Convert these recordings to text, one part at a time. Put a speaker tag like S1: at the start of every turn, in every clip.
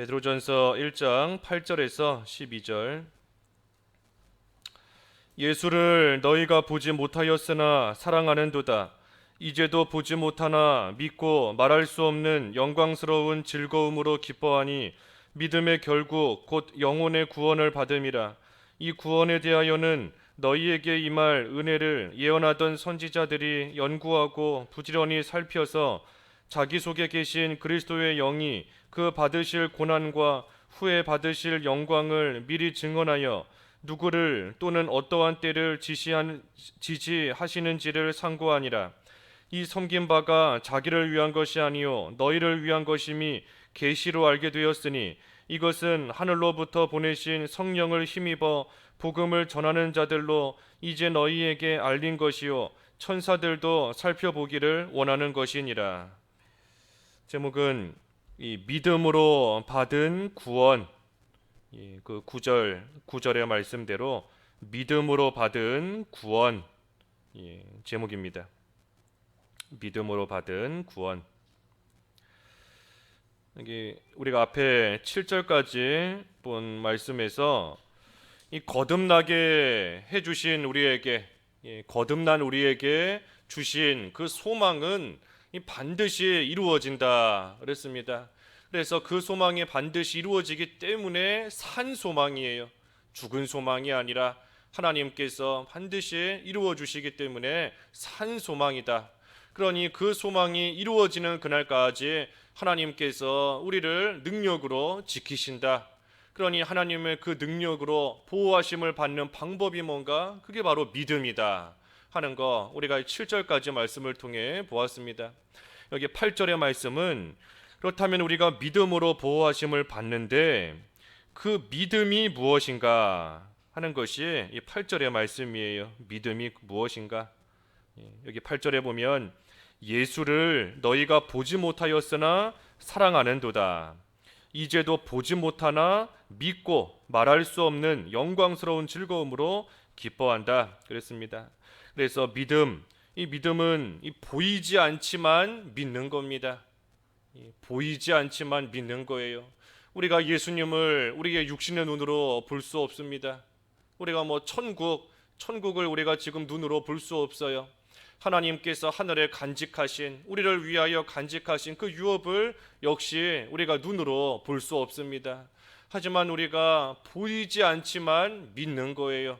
S1: 베드로전서 1장 8절에서 12절. 예수를 너희가 보지 못하였으나 사랑하는도다. 이제도 보지 못하나 믿고 말할 수 없는 영광스러운 즐거움으로 기뻐하니 믿음의 결국 곧 영혼의 구원을 받음이라. 이 구원에 대하여는 너희에게 임할 은혜를 예언하던 선지자들이 연구하고 부지런히 살펴서 자기 속에 계신 그리스도의 영이 그 받으실 고난과 후에 받으실 영광을 미리 증언하여 누구를 또는 어떠한 때를 지시한, 지지하시는지를 상고하니라. 이 섬긴 바가 자기를 위한 것이 아니요 너희를 위한 것임이 계시로 알게 되었으니 이것은 하늘로부터 보내신 성령을 힘입어 복음을 전하는 자들로 이제 너희에게 알린 것이요 천사들도 살펴보기를 원하는 것이니라. 제목은 이 믿음으로 받은 구원. 예, 그 구절 구절의 말씀대로 믿음으로 받은 구원. 예, 제목입니다. 믿음으로 받은 구원. 여기 우리가 앞에 7절까지 본 말씀에서 이 거듭나게 해 주신 우리에게 예, 거듭난 우리에게 주신 그 소망은 이 반드시 이루어진다 그랬습니다. 그래서 그 소망이 반드시 이루어지기 때문에 산 소망이에요. 죽은 소망이 아니라 하나님께서 반드시 이루어 주시기 때문에 산 소망이다. 그러니 그 소망이 이루어지는 그날까지 하나님께서 우리를 능력으로 지키신다. 그러니 하나님의 그 능력으로 보호하심을 받는 방법이 뭔가? 그게 바로 믿음이다. 하는 거 우리가 7절까지 말씀을 통해 보았습니다. 여기 8절의 말씀은 그렇다면 우리가 믿음으로 보호하심을 받는데 그 믿음이 무엇인가 하는 것이 이 8절의 말씀이에요. 믿음이 무엇인가? 예, 여기 8절에 보면 예수를 너희가 보지 못하였으나 사랑하는도다. 이제도 보지 못하나 믿고 말할 수 없는 영광스러운 즐거움으로 기뻐한다. 그랬습니다. 그래서 믿음, 이 믿음은 이 보이지 않지만 믿는 겁니다. 이 보이지 않지만 믿는 거예요. 우리가 예수님을 우리의 육신의 눈으로 볼 수 없습니다. 우리가 뭐 천국, 천국을 우리가 지금 눈으로 볼 수 없어요. 하나님께서 하늘에 간직하신 우리를 위하여 간직하신 그 유업을 역시 우리가 눈으로 볼 수 없습니다. 하지만 우리가 보이지 않지만 믿는 거예요.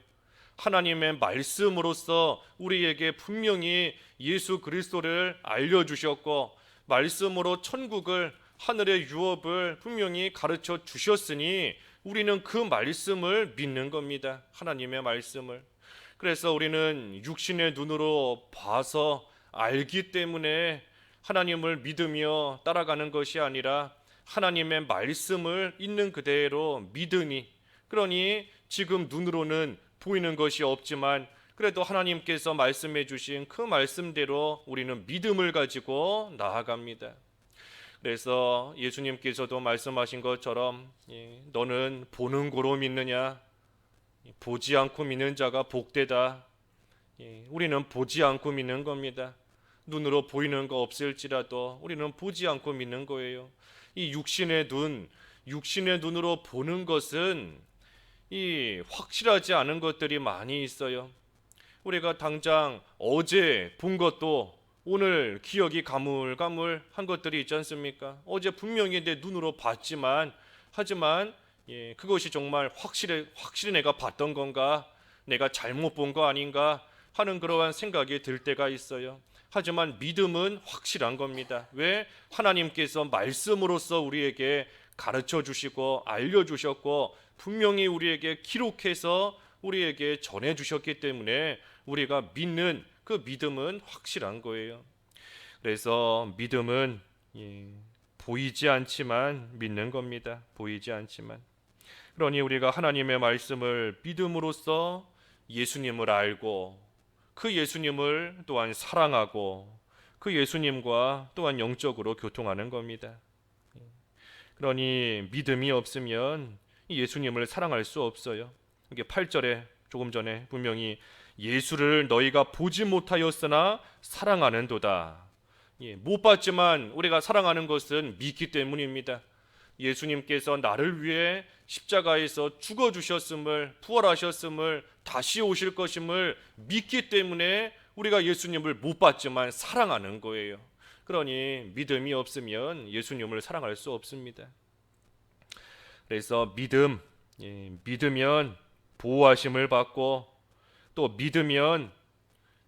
S1: 하나님의 말씀으로서 우리에게 분명히 예수 그리스도를 알려 주셨고 말씀으로 천국을 하늘의 유업을 분명히 가르쳐 주셨으니 우리는 그 말씀을 믿는 겁니다. 하나님의 말씀을. 그래서 우리는 육신의 눈으로 봐서 알기 때문에 하나님을 믿으며 따라가는 것이 아니라 하나님의 말씀을 있는 그대로 믿으니 그러니 지금 눈으로는 보이는 것이 없지만 그래도 하나님께서 말씀해 주신 그 말씀대로 우리는 믿음을 가지고 나아갑니다. 그래서 예수님께서도 말씀하신 것처럼 예, 너는 보는 고로 믿느냐 보지 않고 믿는 자가 복되다. 예, 우리는 보지 않고 믿는 겁니다. 눈으로 보이는 거 없을지라도 우리는 보지 않고 믿는 거예요. 이 육신의 눈, 육신의 눈으로 보는 것은 이 확실하지 않은 것들이 많이 있어요. 우리가 당장 어제 본 것도 오늘 기억이 가물가물 한 것들이 있지 않습니까? 어제 분명히 내 눈으로 봤지만 하지만 예, 그것이 정말 확실해 확실히 내가 봤던 건가? 내가 잘못 본 거 아닌가? 하는 그러한 생각이 들 때가 있어요. 하지만 믿음은 확실한 겁니다. 왜? 하나님께서 말씀으로써 우리에게 가르쳐 주시고 알려 주셨고 분명히 우리에게 기록해서 우리에게 전해 주셨기 때문에 우리가 믿는 그 믿음은 확실한 거예요. 그래서 믿음은 예, 보이지 않지만 믿는 겁니다. 보이지 않지만. 그러니 우리가 하나님의 말씀을 믿음으로써 예수님을 알고 그 예수님을 또한 사랑하고 그 예수님과 또한 영적으로 교통하는 겁니다. 그러니 믿음이 없으면 예수님을 사랑할 수 없어요. 이게 8절에 조금 전에 분명히 예수를 너희가 보지 못하였으나 사랑하는도다. 예, 못 봤지만 우리가 사랑하는 것은 믿기 때문입니다. 예수님께서 나를 위해 십자가에서 죽어 주셨음을 부활하셨음을 다시 오실 것임을 믿기 때문에 우리가 예수님을 못 봤지만 사랑하는 거예요. 그러니 믿음이 없으면 예수님을 사랑할 수 없습니다. 그래서 믿음, 예, 믿으면 보호하심을 받고 또 믿으면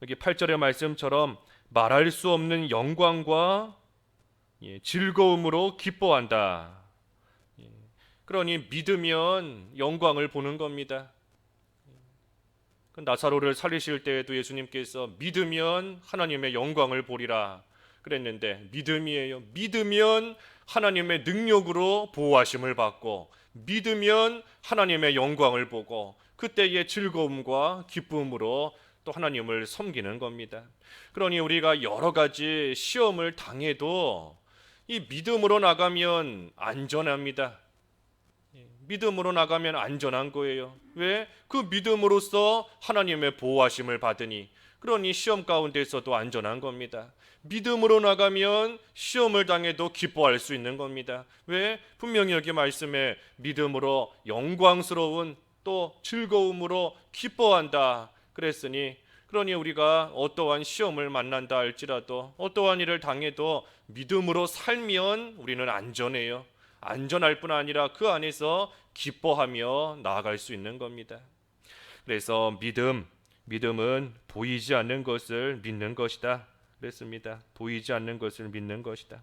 S1: 여기 8절의 말씀처럼 말할 수 없는 영광과 예, 즐거움으로 기뻐한다. 예, 그러니 믿으면 영광을 보는 겁니다. 그 나사로를 살리실 때에도 예수님께서 믿으면 하나님의 영광을 보리라 그랬는데 믿음이에요. 믿으면 하나님의 능력으로 보호하심을 받고 믿으면 하나님의 영광을 보고 그때의 즐거움과 기쁨으로 또 하나님을 섬기는 겁니다. 그러니 우리가 여러 가지 시험을 당해도 이 믿음으로 나가면 안전합니다. 예, 믿음으로 나가면 안전한 거예요. 왜? 그 믿음으로써 하나님의 보호하심을 받으니 그러니 시험 가운데서도 안전한 겁니다. 믿음으로 나가면 시험을 당해도 기뻐할 수 있는 겁니다. 왜? 분명히 여기 말씀에 믿음으로 영광스러운 또 즐거움으로 기뻐한다 그랬으니 그러니 우리가 어떠한 시험을 만난다 할지라도 어떠한 일을 당해도 믿음으로 살면 우리는 안전해요. 안전할 뿐 아니라 그 안에서 기뻐하며 나아갈 수 있는 겁니다. 그래서 믿음, 믿음은 보이지 않는 것을 믿는 것이다. 그랬습니다. 보이지 않는 것을 믿는 것이다.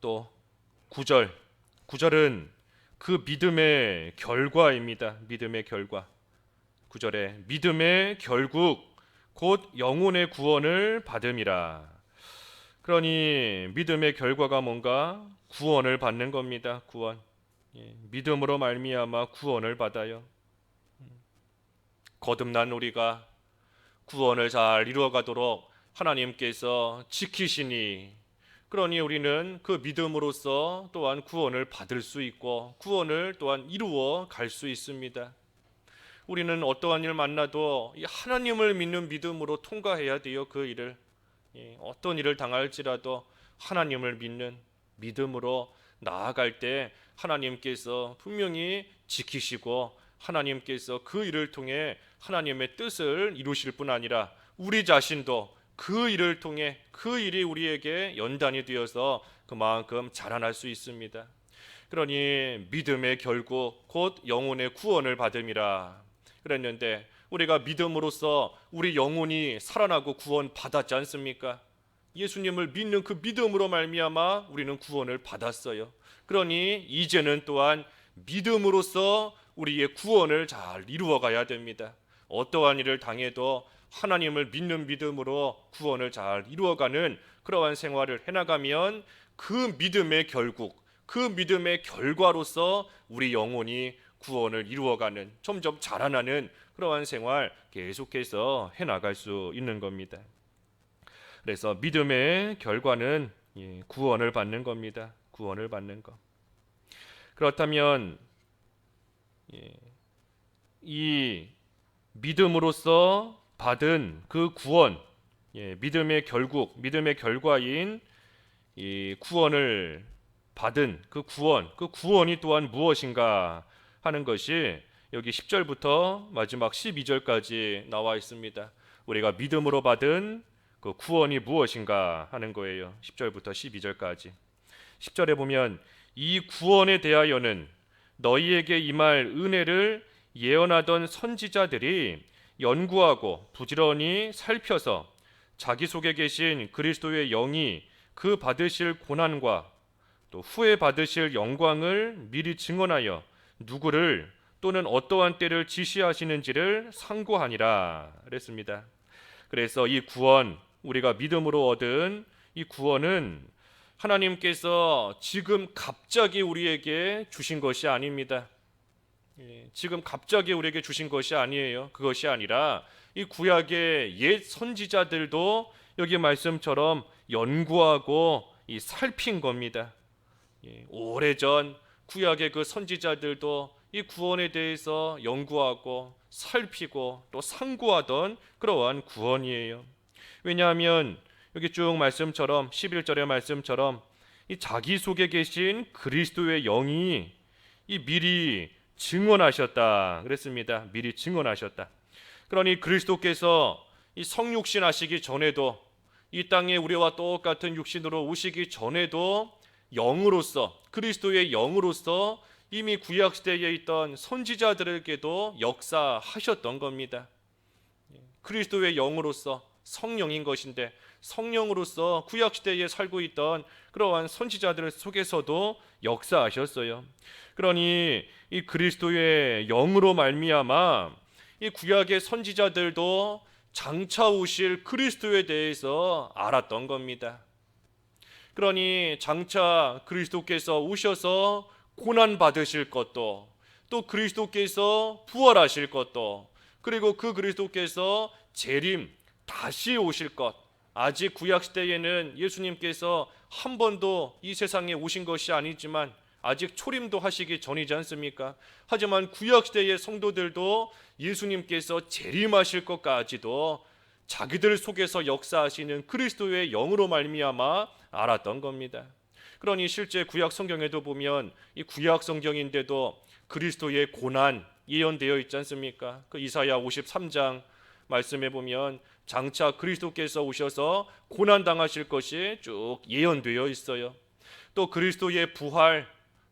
S1: 또 9절. 9절은 그 믿음의 결과입니다. 믿음의 결과. 9절에 믿음의 결국 곧 영혼의 구원을 받음이라. 그러니 믿음의 결과가 뭔가 구원을 받는 겁니다. 구원. 예, 믿음으로 말미암아 구원을 받아요. 거듭난 우리가 구원을 잘 이루어가도록 하나님께서 지키시니 그러니 우리는 그 믿음으로써 또한 구원을 받을 수 있고 구원을 또한 이루어 갈 수 있습니다. 우리는 어떠한 일 만나도 하나님을 믿는 믿음으로 통과해야 돼요. 그 일을 예, 어떤 일을 당할지라도 하나님을 믿는 믿음으로 나아갈 때 하나님께서 분명히 지키시고 하나님께서 그 일을 통해 하나님의 뜻을 이루실 뿐 아니라 우리 자신도 그 일을 통해 그 일이 우리에게 연단이 되어서 그만큼 자라날 수 있습니다. 그러니 믿음의 결국 곧 영혼의 구원을 받음이라 그랬는데 우리가 믿음으로써 우리 영혼이 살아나고 구원 받았지 않습니까? 예수님을 믿는 그 믿음으로 말미암아 우리는 구원을 받았어요. 그러니 이제는 또한 믿음으로써 우리의 구원을 잘 이루어 가야 됩니다. 어떠한 일을 당해도 하나님을 믿는 믿음으로 구원을 잘 이루어가는 그러한 생활을 해나가면 그 믿음의 결국, 그 믿음의 결과로서 우리 영혼이 구원을 이루어가는 점점 자라나는 그러한 생활 계속해서 해나갈 수 있는 겁니다. 그래서 믿음의 결과는 예, 구원을 받는 겁니다. 구원을 받는 것. 그렇다면 예, 이 믿음으로써 받은 그 구원, 예, 믿음의 결국, 믿음의 결과인 이 구원을 받은 그 구원, 그 구원이 또한 무엇인가 하는 것이 여기 10절부터 마지막 12절까지 나와 있습니다. 우리가 믿음으로 받은 그 구원이 무엇인가 하는 거예요. 10절부터 12절까지. 10절에 보면 이 구원에 대하여는 너희에게 임할 은혜를 예언하던 선지자들이 연구하고 부지런히 살펴서 자기 속에 계신 그리스도의 영이 그 받으실 고난과 또 후에 받으실 영광을 미리 증언하여 누구를 또는 어떠한 때를 지시하시는지를 상고하니라 그랬습니다. 그래서 이 구원 우리가 믿음으로 얻은 이 구원은 하나님께서 지금 갑자기 우리에게 주신 것이 아닙니다. 예, 지금 갑자기 우리에게 주신 것이 아니에요. 그것이 아니라 이 구약의 옛 선지자들도 여기 말씀처럼 연구하고 이 살핀 겁니다. 예, 오래전 구약의 그 선지자들도 이 구원에 대해서 연구하고 살피고 또 상고하던 그러한 구원이에요. 왜냐하면 여기 쭉 말씀처럼 11절의 말씀처럼 이 자기 속에 계신 그리스도의 영이 이 미리 증언하셨다 그랬습니다. 미리 증언하셨다. 그러니 그리스도께서 이 성육신 하시기 전에도 이 땅에 우리와 똑같은 육신으로 오시기 전에도 영으로서 그리스도의 영으로서 이미 구약 시대에 있던 선지자들에게도 역사하셨던 겁니다. 그리스도의 영으로서 성령인 것인데 성령으로서 구약 시대에 살고 있던 그러한 선지자들 속에서도 역사하셨어요. 그러니 이 그리스도의 영으로 말미암아 이 구약의 선지자들도 장차 오실 그리스도에 대해서 알았던 겁니다. 그러니 장차 그리스도께서 오셔서 고난 받으실 것도 또 그리스도께서 부활하실 것도 그리고 그 그리스도께서 재림 다시 오실 것 아직 구약 시대에는 예수님께서 한 번도 이 세상에 오신 것이 아니지만 아직 초림도 하시기 전이지 않습니까? 하지만 구약 시대의 성도들도 예수님께서 재림하실 것까지도 자기들 속에서 역사하시는 그리스도의 영으로 말미암아 알았던 겁니다. 그러니 실제 구약 성경에도 보면 이 구약 성경인데도 그리스도의 고난 예언되어 있지 않습니까? 그 이사야 53장 말씀에 보면 장차 그리스도께서 오셔서 고난 당하실 것이 쭉 예언되어 있어요. 또 그리스도의 부활,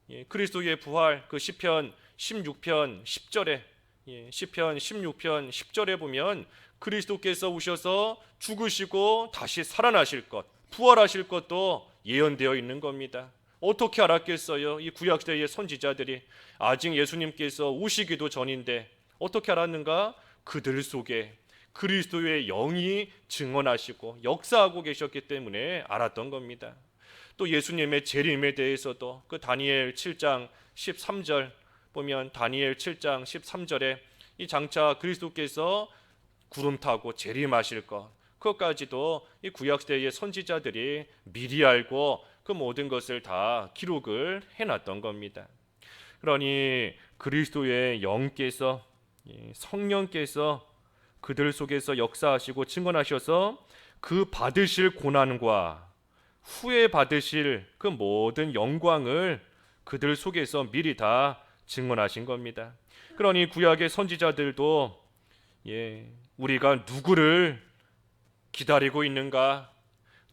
S1: 예, 그리스도의 부활 그 시편 16편 10절에 예, 시편 16편 10절에 보면 그리스도께서 오셔서 죽으시고 다시 살아나실 것, 부활하실 것도 예언되어 있는 겁니다. 어떻게 알았겠어요? 이 구약 시대의 선지자들이 아직 예수님께서 오시기도 전인데 어떻게 알았는가? 그들 속에 그리스도의 영이 증언하시고 역사하고 계셨기 때문에 알았던 겁니다. 또 예수님의 재림에 대해서도 그 다니엘 7장 13절 보면 다니엘 7장 13절에 이 장차 그리스도께서 구름 타고 재림하실 것 그것까지도 이 구약 시대의 선지자들이 미리 알고 그 모든 것을 다 기록을 해놨던 겁니다. 그러니 그리스도의 영께서 성령께서 그들 속에서 역사하시고 증언하셔서 그 받으실 고난과 후에 받으실 그 모든 영광을 그들 속에서 미리 다 증언하신 겁니다. 그러니 구약의 선지자들도 예, 우리가 누구를 기다리고 있는가?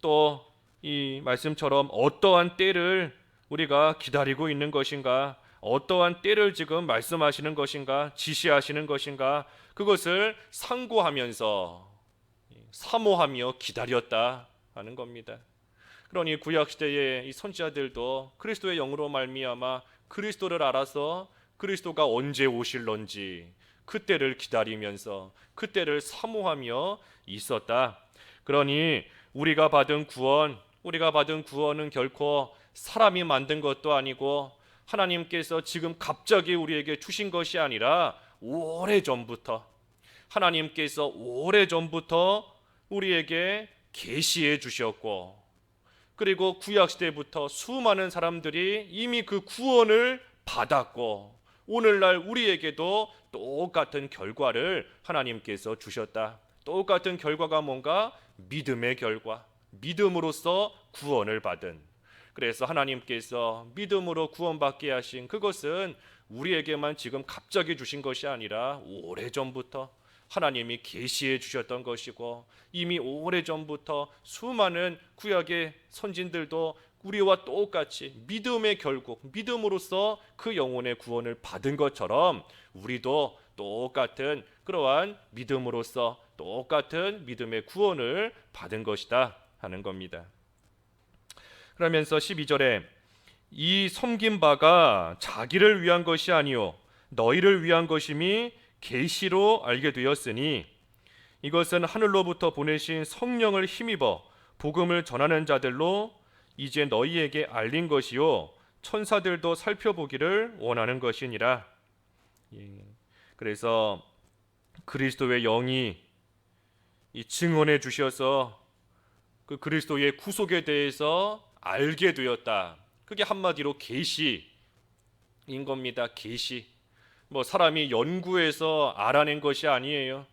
S1: 또 이 말씀처럼 어떠한 때를 우리가 기다리고 있는 것인가? 어떠한 때를 지금 말씀하시는 것인가? 지시하시는 것인가 그것을 상고하면서 사모하며 기다렸다 하는 겁니다. 그러니 구약 시대의 이 선지자들도 그리스도의 영으로 말미암아 그리스도를 알아서 그리스도가 언제 오실런지 그때를 기다리면서 그때를 사모하며 있었다. 그러니 우리가 받은 구원, 우리가 받은 구원은 결코 사람이 만든 것도 아니고 하나님께서 지금 갑자기 우리에게 주신 것이 아니라 오래 전부터 하나님께서 오래 전부터 우리에게 계시해 주셨고 그리고 구약 시대부터 수많은 사람들이 이미 그 구원을 받았고 오늘날 우리에게도 똑같은 결과를 하나님께서 주셨다. 똑같은 결과가 뭔가 믿음의 결과, 믿음으로써 구원을 받은. 그래서 하나님께서 믿음으로 구원받게 하신 그것은 우리에게만 지금 갑자기 주신 것이 아니라 오래 전부터 하나님이 계시해 주셨던 것이고 이미 오래 전부터 수많은 구약의 선진들도 우리와 똑같이 믿음의 결국 믿음으로써 그 영혼의 구원을 받은 것처럼 우리도 똑같은 그러한 믿음으로써 똑같은 믿음의 구원을 받은 것이다 하는 겁니다. 그러면서 12절에 이 섬긴 바가 자기를 위한 것이 아니요 너희를 위한 것임이 계시로 알게 되었으니 이것은 하늘로부터 보내신 성령을 힘입어 복음을 전하는 자들로 이제 너희에게 알린 것이요 천사들도 살펴보기를 원하는 것이니라. 예. 그래서 그리스도의 영이 이 증언해 주셔서 그 그리스도의 구속에 대해서 알게 되었다. 그게 한마디로 계시인 겁니다. 계시. 뭐 사람이 연구해서 알아낸 것이 아니에요.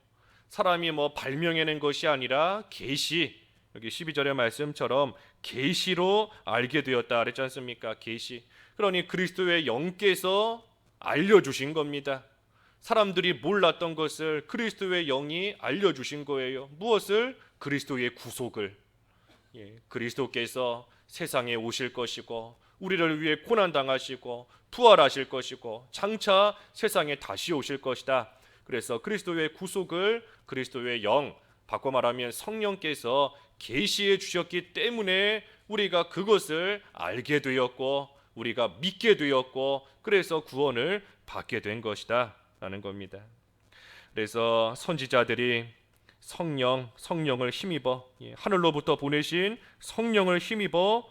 S1: 사람이 뭐 발명해낸 것이 아니라 계시 여기 12절의 말씀처럼 계시로 알게 되었다 그랬지 않습니까? 계시. 그러니 그리스도의 영께서 알려 주신 겁니다. 사람들이 몰랐던 것을 그리스도의 영이 알려 주신 거예요. 무엇을? 그리스도의 구속을. 예, 그리스도께서 세상에 오실 것이고 우리를 위해 고난 당하시고 부활하실 것이고 장차 세상에 다시 오실 것이다. 그래서 그리스도의 구속을 그리스도의 영 바꿔 말하면 성령께서 계시해 주셨기 때문에 우리가 그것을 알게 되었고 우리가 믿게 되었고 그래서 구원을 받게 된 것이다 라는 겁니다. 그래서 선지자들이 성령 성령을 힘입어 예, 하늘로부터 보내신 성령을 힘입어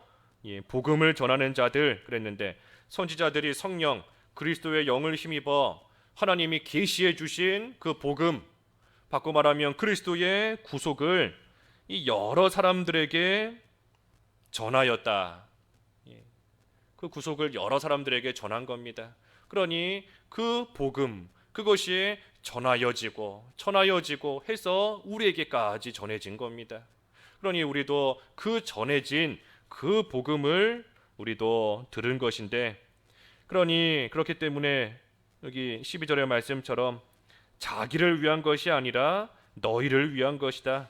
S1: 예, 복음을 전하는 자들 그랬는데 선지자들이 성령 그리스도의 영을 힘입어 하나님이 계시해 주신 그 복음 바꿔 말하면 그리스도의 구속을 이 여러 사람들에게 전하였다. 예, 그 구속을 여러 사람들에게 전한 겁니다. 그러니 그 복음 그것이 전하여지고 전하여지고 해서 우리에게까지 전해진 겁니다. 그러니 우리도 그 전해진 그 복음을 우리도 들은 것인데 그러니 그렇기 때문에 여기 12절의 말씀처럼 자기를 위한 것이 아니라 너희를 위한 것이다.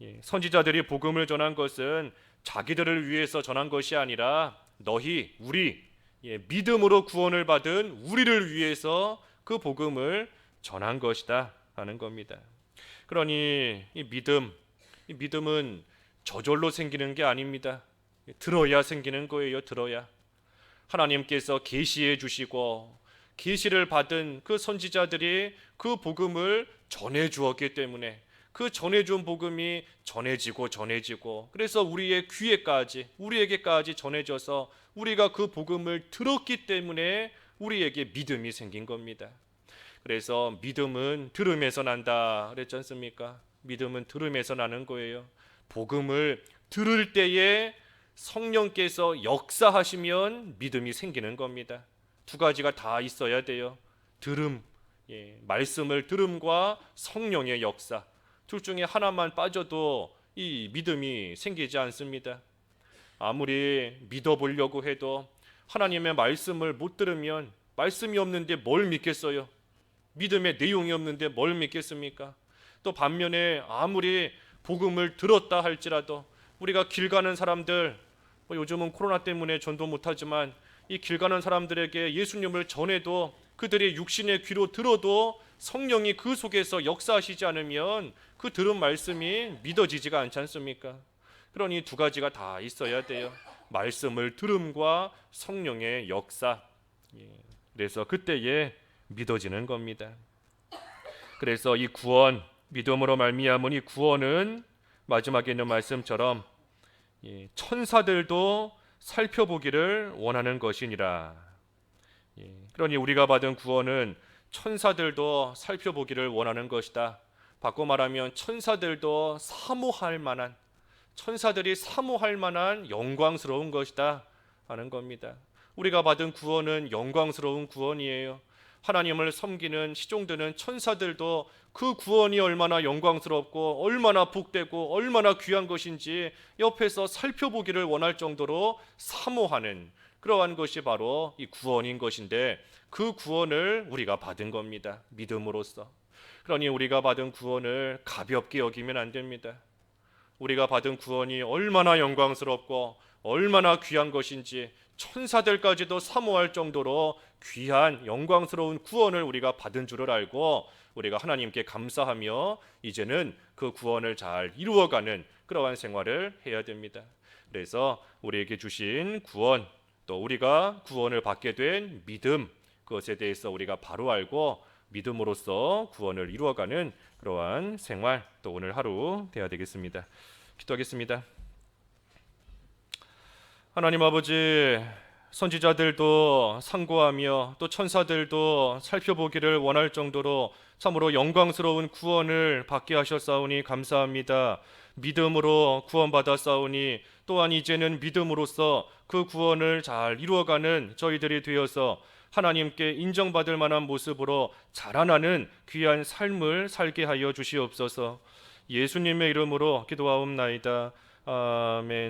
S1: 예, 선지자들이 복음을 전한 것은 자기들을 위해서 전한 것이 아니라 너희 우리 예, 믿음으로 구원을 받은 우리를 위해서 그 복음을 전한 것이다 하는 겁니다. 그러니 이 믿음, 이 믿음은 저절로 생기는 게 아닙니다. 들어야 생기는 거예요. 들어야 하나님께서 계시해 주시고 계시를 받은 그 선지자들이 그 복음을 전해 주었기 때문에 그 전해 준 복음이 전해지고 전해지고 그래서 우리의 귀에까지 우리에게까지 전해져서 우리가 그 복음을 들었기 때문에 우리에게 믿음이 생긴 겁니다. 그래서 믿음은 들음에서 난다 그랬지 않습니까? 믿음은 들음에서 나는 거예요. 복음을 들을 때에 성령께서 역사하시면 믿음이 생기는 겁니다. 두 가지가 다 있어야 돼요. 들음, 예, 말씀을 들음과 성령의 역사. 둘 중에 하나만 빠져도 이 믿음이 생기지 않습니다. 아무리 믿어보려고 해도 하나님의 말씀을 못 들으면 말씀이 없는데 뭘 믿겠어요? 믿음의 내용이 없는데 뭘 믿겠습니까? 또 반면에 아무리 복음을 들었다 할지라도 우리가 길 가는 사람들 뭐 요즘은 코로나 때문에 전도 못하지만 이 길 가는 사람들에게 예수님을 전해도 그들의 육신의 귀로 들어도 성령이 그 속에서 역사하시지 않으면 그 들은 말씀이 믿어지지가 않지 않습니까? 그러니 두 가지가 다 있어야 돼요. 말씀을 들음과 성령의 역사. 예. 그래서 그때에 믿어지는 겁니다. 그래서 이 구원 믿음으로 말미암은 이 구원은 마지막에 있는 말씀처럼 예, 천사들도 살펴보기를 원하는 것이니라. 예, 그러니 우리가 받은 구원은 천사들도 살펴보기를 원하는 것이다. 바꿔 말하면 천사들도 사모할 만한 천사들이 사모할 만한 영광스러운 것이다 하는 겁니다. 우리가 받은 구원은 영광스러운 구원이에요. 하나님을 섬기는 시종드는 천사들도 그 구원이 얼마나 영광스럽고 얼마나 복되고 얼마나 귀한 것인지 옆에서 살펴보기를 원할 정도로 사모하는 그러한 것이 바로 이 구원인 것인데 그 구원을 우리가 받은 겁니다. 믿음으로써. 그러니 우리가 받은 구원을 가볍게 여기면 안 됩니다. 우리가 받은 구원이 얼마나 영광스럽고 얼마나 귀한 것인지 천사들까지도 사모할 정도로 귀한 영광스러운 구원을 우리가 받은 줄을 알고 우리가 하나님께 감사하며 이제는 그 구원을 잘 이루어가는 그러한 생활을 해야 됩니다. 그래서 우리에게 주신 구원 또 우리가 구원을 받게 된 믿음 그것에 대해서 우리가 바로 알고 믿음으로써 구원을 이루어가는 그러한 생활 또 오늘 하루 되어야 되겠습니다. 기도하겠습니다. 하나님 아버지 선지자들도 상고하며 또 천사들도 살펴보기를 원할 정도로 참으로 영광스러운 구원을 받게 하셨사오니 감사합니다. 믿음으로 구원받았사오니 또한 이제는 믿음으로써 그 구원을 잘 이루어가는 저희들이 되어서 하나님께 인정받을 만한 모습으로 자라나는 귀한 삶을 살게 하여 주시옵소서. 예수님의 이름으로 기도하옵나이다. 아멘.